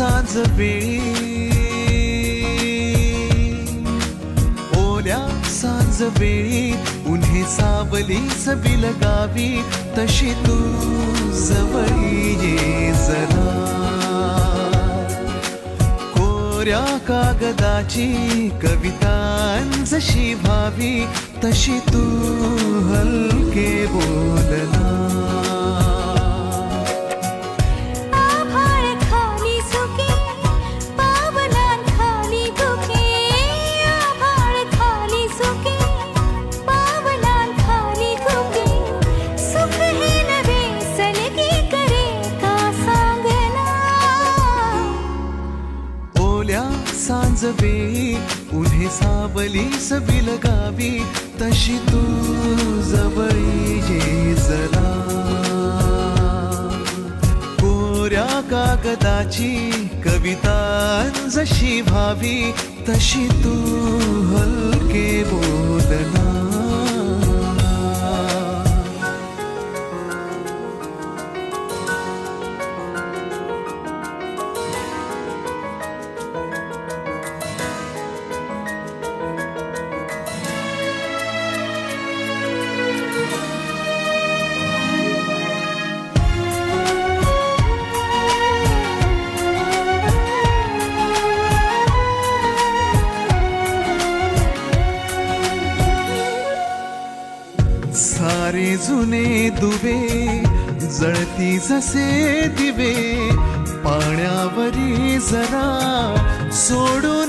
वेळी ओल्या सांज वेळी उन्हे सावली सबिल गावी तशी तू जवळी ये जरा. कोऱ्या कागदाची कविता जशी व्हावी तशी तू हलके बोलना. सावली सबिल गावी तशी तू जवळी ये जरा. कोऱ्या कागदाची कविता जशी भावी तशी तू हलके बोलना. जुने दुवे जळती जसे दिवे पाण्यावरी जरा सोडून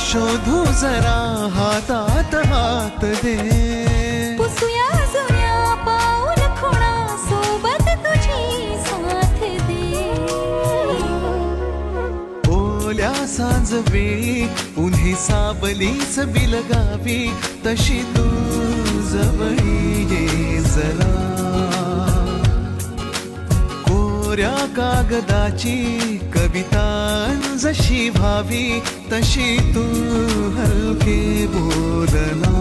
शोधू जरा हातात हात दे. पुसूया जुन्या पाऊल खुणा सोबत तुझी साथ दे. ओल्या सांज वेळी उन्हे सावलीच बिलगावी तशी तू जवळी ये जरा. कोऱ्या कागदाची कविता जशी भावी तशी तू हलके बोलना.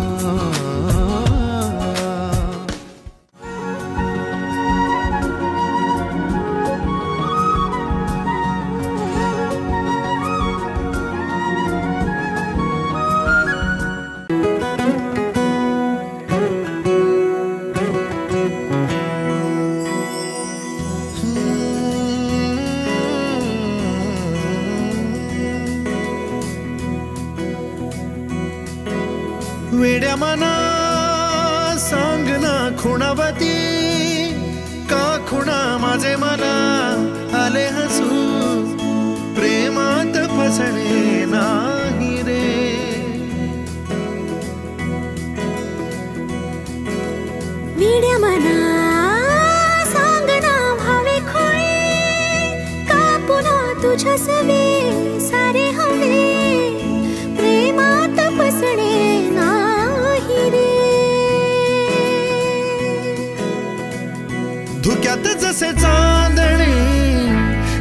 वेड्या मना सांग ना खुणावती. का खुणा माझे मला आले हसू. प्रेमात फसणे नाही रे. वेड्या मना सांगना भावे खोळे. का पुन्हा तुझ्या सवे जसे चांदणे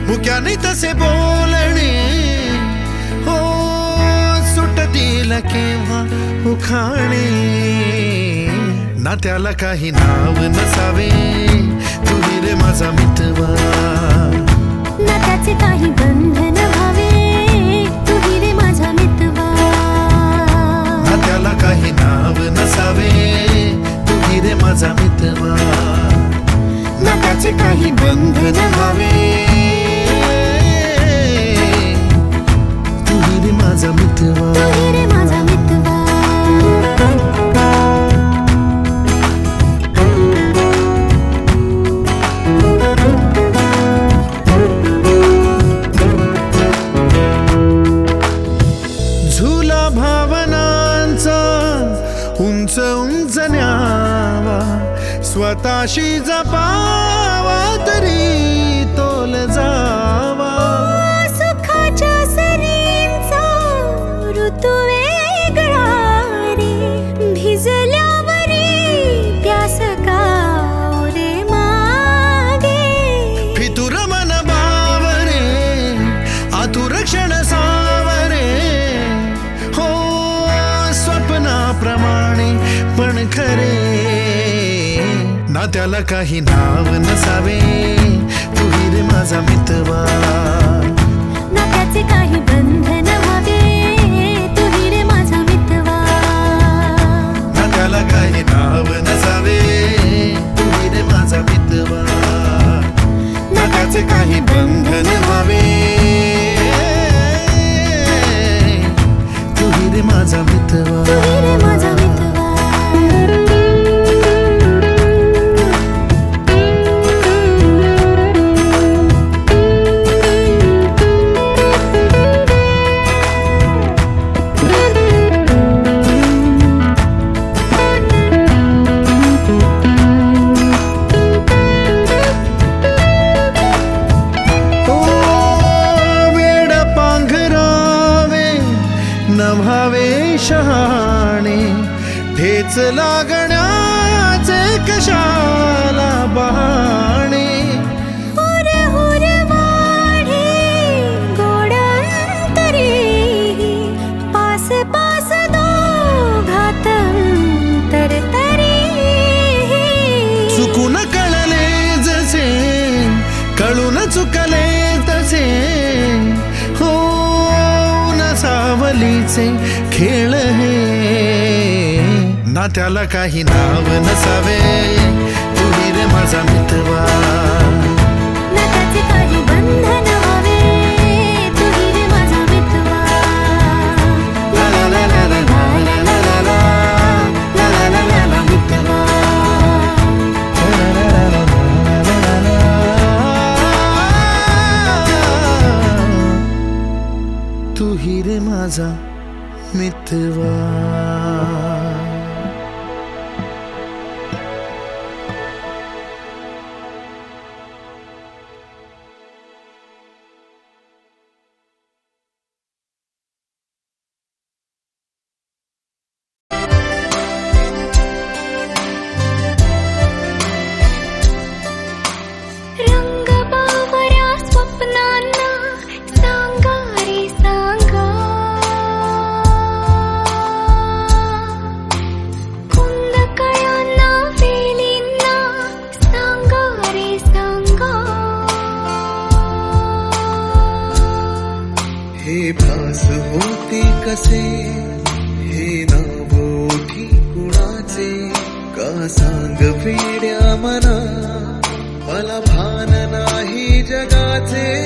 मुक्याने तसे बोलणे. हो सुटतील केव्हा उखाणे. ना त्याला काही नाव नसावे तुही रे माझा मितवा. ना त्याचे काही बंधन व्हावे तुही रे माझा मितवा. ना त्याला काही नाव नसावे तुही रे माझा मितवा. नकाचे काही बंधन हवे. तू रे माझा मितवा स्वतःशी जपावा तरी. त्याला काही नाव नसावे. तू हिरे माझा मितवा. शहाणे ठेच लागण्याचे कशाला बहाणे? चुकून कळले जसे कळून चुकले तसे. हो न सावलीचे खेळ हे। ना त्याला काही नाव नसावे तू हिरे माझा मितवा. क्रीड्या मना मला भान नाही जगाचे.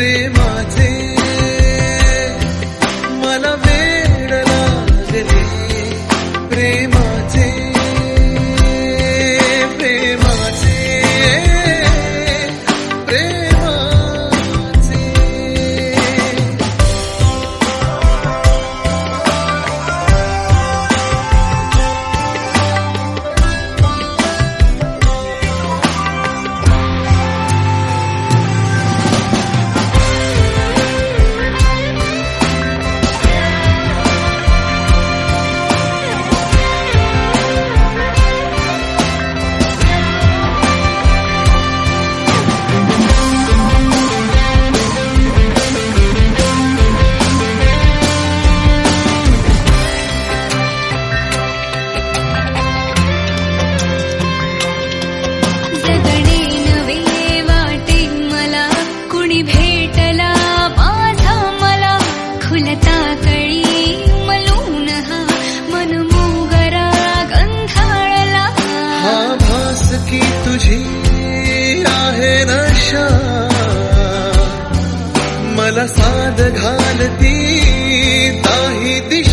प्रेम प्रसाद साध घालती ताही दिशा